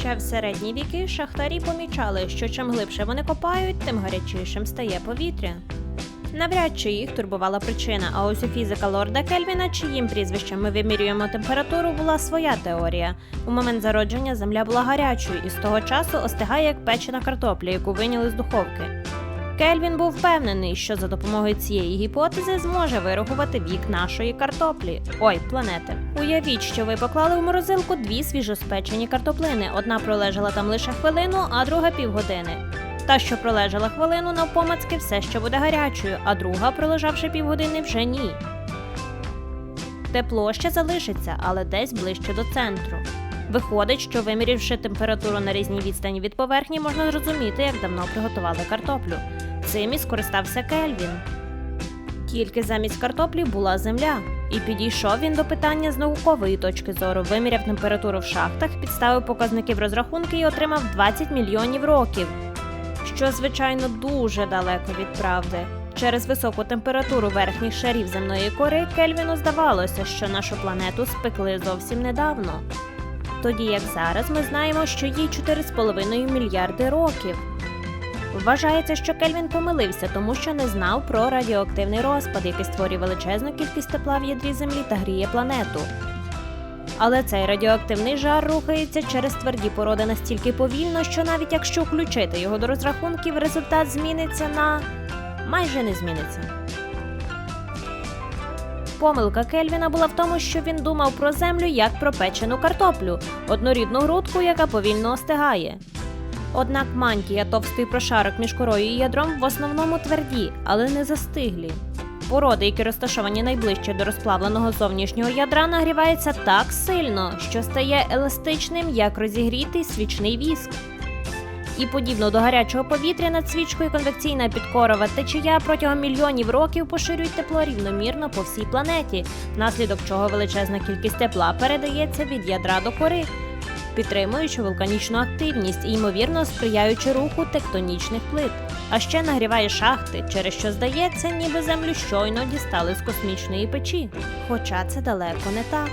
Ще в середні віки шахтарі помічали, що чим глибше вони копають, тим гарячішим стає повітря. Навряд чи їх турбувала причина, а ось у фізика лорда Кельвіна, чиїм прізвищем ми вимірюємо температуру, була своя теорія. У момент зародження земля була гарячою і з того часу остигає як печена картопля, яку виняли з духовки. Кельвін був впевнений, що за допомогою цієї гіпотези зможе вирахувати вік нашої картоплі. Ой, планети. Уявіть, що ви поклали в морозилку дві свіжоспечені картоплини. Одна пролежала там лише хвилину, а друга півгодини. Та, що пролежала хвилину, навпомацки все ще буде гарячою, а друга, пролежавши півгодини, вже ні. Тепло ще залишиться, але десь ближче до центру. Виходить, що вимірявши температуру на різній відстані від поверхні, можна зрозуміти, як давно приготували картоплю. Цим і скористався Кельвін. Тільки замість картоплі була земля, і підійшов він до питання з наукової точки зору, виміряв температуру в шахтах, підставив показники в розрахунки і отримав 20 мільйонів років, що, звичайно, дуже далеко від правди. Через високу температуру верхніх шарів земної кори Кельвіну здавалося, що нашу планету спекли зовсім недавно. Тоді як зараз ми знаємо, що їй 4,5 мільярди років. Вважається, що Кельвін помилився, тому що не знав про радіоактивний розпад, який створює величезну кількість тепла в ядрі Землі та гріє планету. Але цей радіоактивний жар рухається через тверді породи настільки повільно, що навіть якщо включити його до розрахунків, результат зміниться на майже не зміниться. Помилка Кельвіна була в тому, що він думав про землю як про печену картоплю, однорідну грудку, яка повільно остигає. Однак мантія, товстий прошарок між корою і ядром в основному тверді, але не застиглі. Породи, які розташовані найближче до розплавленого зовнішнього ядра, нагріваються так сильно, що стає еластичним, як розігрітий свічний віск. І подібно до гарячого повітря над свічкою конвекційна підкорова течія протягом мільйонів років поширюють тепло рівномірно по всій планеті, внаслідок чого величезна кількість тепла передається від ядра до кори, підтримуючи вулканічну активність і ймовірно сприяючи руху тектонічних плит. А ще нагріває шахти, через що здається, ніби землю щойно дістали з космічної печі. Хоча це далеко не так.